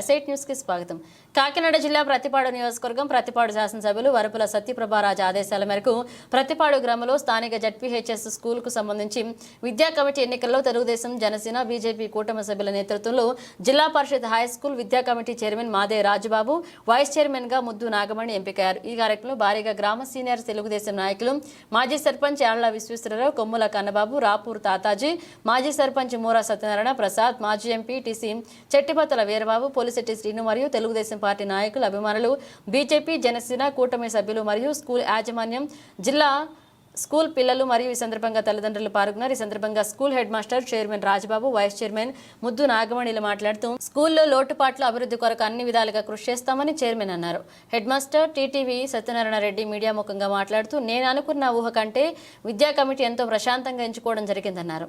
ఎస్ఐట్ న్యూస్కి స్వాగతం. కాకినాడ జిల్లా ప్రతిపాడు నియోజకవర్గం ప్రతిపాడు శాసనసభ్యులు వరపుల సత్యప్రభారాజు ఆదేశాల మేరకు ప్రతిపాడు గ్రామంలో స్థానిక జడ్పీహెచ్ఎస్ స్కూల్కు సంబంధించి విద్యా కమిటీ ఎన్నికల్లో తెలుగుదేశం జనసేన బీజేపీ కూటమి సభ్యుల నేతృత్వంలో జిల్లా పరిషత్ హై స్కూల్ విద్యా committee chairman Made Rajubabu vice చైర్మన్గా ముద్దు నాగమణి ఎంపికయ్యారు. ఈ కార్యక్రమంలో భారీగా గ్రామ సీనియర్ తెలుగుదేశం నాయకులు మాజీ సర్పంచ్ యాళ్ళ విశ్వేశ్వరరావు కొమ్ముల కన్నబాబు రాపూర్ తాతాజీ మాజీ సర్పంచ్ మూరా సత్యనారాయణ ప్రసాద్ మాజీ ఎంపీ టీసీ చెట్టిపత్తుల వీరబాబు పోలిశెట్టి శ్రీను మరియు తెలుగుదేశం పార్టీ నాయకులు అభిమానులు బీజేపీ జనసేన కూటమి సభ్యులు మరియు స్కూల్ యాజమాన్యం జిల్లా స్కూల్ పిల్లలు మరియు ఈ సందర్భంగా తల్లిదండ్రులు పాల్గొన్నారు. ఈ సందర్భంగా school head master chairman Rajababu vice chairman Muddu నాగమణిలు మాట్లాడుతూ స్కూల్లో లోటుపాట్ల అభివృద్ధి కొరకు అన్ని విధాలుగా కృషి చేస్తామని చైర్మన్ అన్నారు. Head master TTV Satyanarayana Reddy media ముఖంగా మాట్లాడుతూ నేను అనుకున్న ఊహ కంటే విద్యా కమిటీ ఎంతో ప్రశాంతంగా ఎంచుకోవడం జరిగిందన్నారు.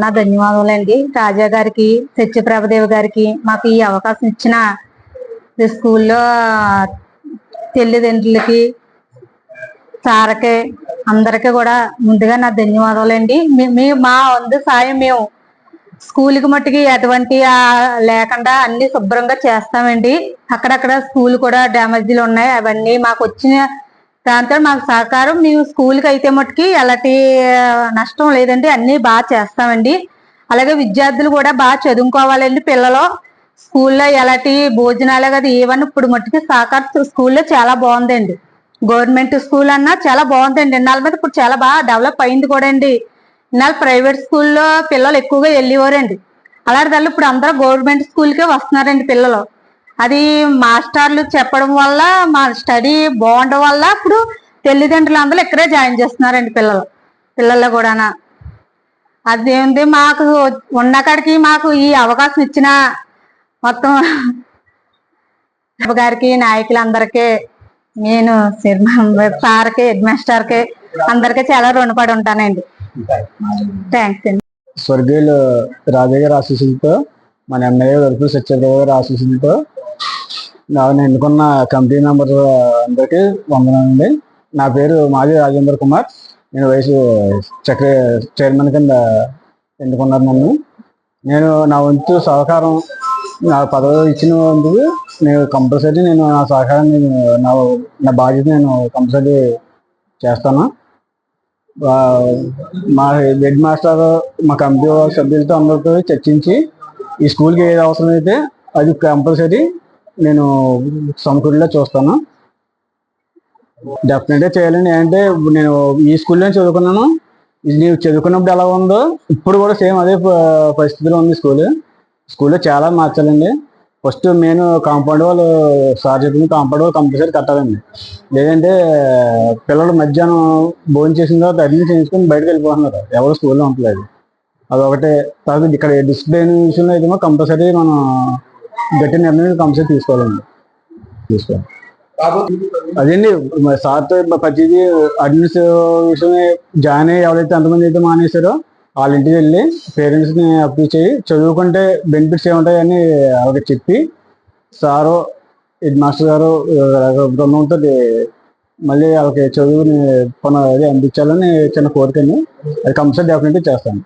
నా ధన్యవాదాలండి రాజా గారికి సత్యప్రభదేవి గారికి మాకు ఈ అవకాశం ఇచ్చిన స్కూల్లో తల్లిదండ్రులకి సార్కి అందరికీ కూడా ముందుగా నా ధన్యవాదాలండి మీ మా వంతు సాయం మేము స్కూల్కి మట్టుకి ఎటువంటి లేకుండా అన్ని శుభ్రంగా చేస్తామండి. అక్కడక్కడ స్కూల్ కూడా డ్యామేజ్లు ఉన్నాయి. అవన్నీ మాకు వచ్చిన దాంతో మాకు సహకారం. మేము స్కూల్కి అయితే మట్టుకి ఎలాంటి నష్టం లేదండి. అన్నీ బాగా చేస్తామండి. అలాగే విద్యార్థులు కూడా బాగా చదువుకోవాలండి పిల్లలు. స్కూల్లో ఎలాంటి భోజనాలు కదా ఏవన్నా ఇప్పుడు మట్టుకి సహకార స్కూల్లో చాలా బాగుందండి. గవర్నమెంట్ స్కూల్ అన్నా చాలా బాగుందండి. ఇన్నాళ్ళ మీద ఇప్పుడు చాలా బాగా డెవలప్ అయింది కూడా అండి ఇన్నాళ్ళు ప్రైవేట్ స్కూల్లో పిల్లలు ఎక్కువగా వెళ్ళేవారండి. అలాంటి వాళ్ళు ఇప్పుడు అందరూ గవర్నమెంట్ స్కూల్కే వస్తున్నారండి పిల్లలు. అది మాస్టర్లు చెప్పడం వల్ల మా స్టడీ బాగుండడం వల్ల ఇప్పుడు తల్లిదండ్రులు అందరూ ఇక్కడే జాయిన్ చేస్తున్నారండి పిల్లలు పిల్లల్లో కూడానా. అదేంది మాకు ఉన్నకాడికి మాకు ఈ అవకాశం ఇచ్చిన మొత్తం గారికి నాయకులందరికీ నేను సార్కి హెడ్ మాస్టర్కి అందరికీ చాలా రుణపడి ఉంటానండి. థ్యాంక్స్ అండి స్వర్గీయులు రాజయ్య గారి ఆశీస్సులతో మన ఎమ్మెల్యే వరకు సత్యదేవ గారి ఆశీస్సులతో నేను ఎన్నుకున్న కమిటీ నెంబర్ అందరికీ వందనండి నా పేరు మాజీ రాజేంద్ర కుమార్. నేను వయసు చక్ర చైర్మన్ కింద ఎన్నుకున్నారు నన్ను. నేను నా వంతు సహకారం నా పదవి ఇచ్చిన వంతుకు నేను కంపల్సరీ నేను నా సహకారం నేను నా నా బాధ్యత నేను కంపల్సరీ చేస్తాను. మా హెడ్ మాస్టర్ మా కమిటీ సభ్యులతో అందరితో చర్చించి ఈ స్కూల్కి ఏది అవసరం అయితే అది కంపల్సరీ నేను సమకూరులో చూస్తాను. డెఫినెట్గా చేయాలండి అంటే నేను ఈ స్కూల్లో చదువుకున్నాను. ఇది నేను చదువుకున్నప్పుడు ఎలా ఉందో ఇప్పుడు కూడా సేమ్ అదే పరిస్థితిలో ఉంది స్కూల్. స్కూల్లో చాలా మార్చాలండి. ఫస్ట్ మెయిన్ కాంపౌండ్ వాళ్ళు సార్ చెప్పిన కాంపౌండ్ వాళ్ళు కంపల్సరీ కట్టాలండి. లేదంటే పిల్లలు మధ్యాహ్నం భోజనం చేసిన తర్వాత అడ్మిషన్ చేయించుకొని బయటకు వెళ్ళిపోతున్నారు. ఎవరు స్కూల్లో ఉంటలేదు అదొకటే తర్వాత ఇక్కడ డిసిప్లిన్ విషయంలో అయితే కంపల్సరీ మనం గట్టి నిర్ణయం కంపల్సరీ తీసుకోవాలండి. తీసుకోవాలి. అదండి సార్తో ప్రతిదీ అడ్మిషన్ విషయమే జాయిన్ అయ్యి ఎవరైతే ఎంతమంది అయితే మానేశారో వాళ్ళ ఇంటికి వెళ్ళి పేరెంట్స్ని ని చేయి చదువుకుంటే బెనిఫిట్స్ ఏముంటాయని వాళ్ళకి చెప్పి సారు హెడ్ మాస్టర్ గారు బృందంతో మళ్ళీ వాళ్ళకి చదువుని పని అది అందించాలని చిన్న కోరికని అది కంపల్సరీ డెఫినెట్గా చేస్తాను.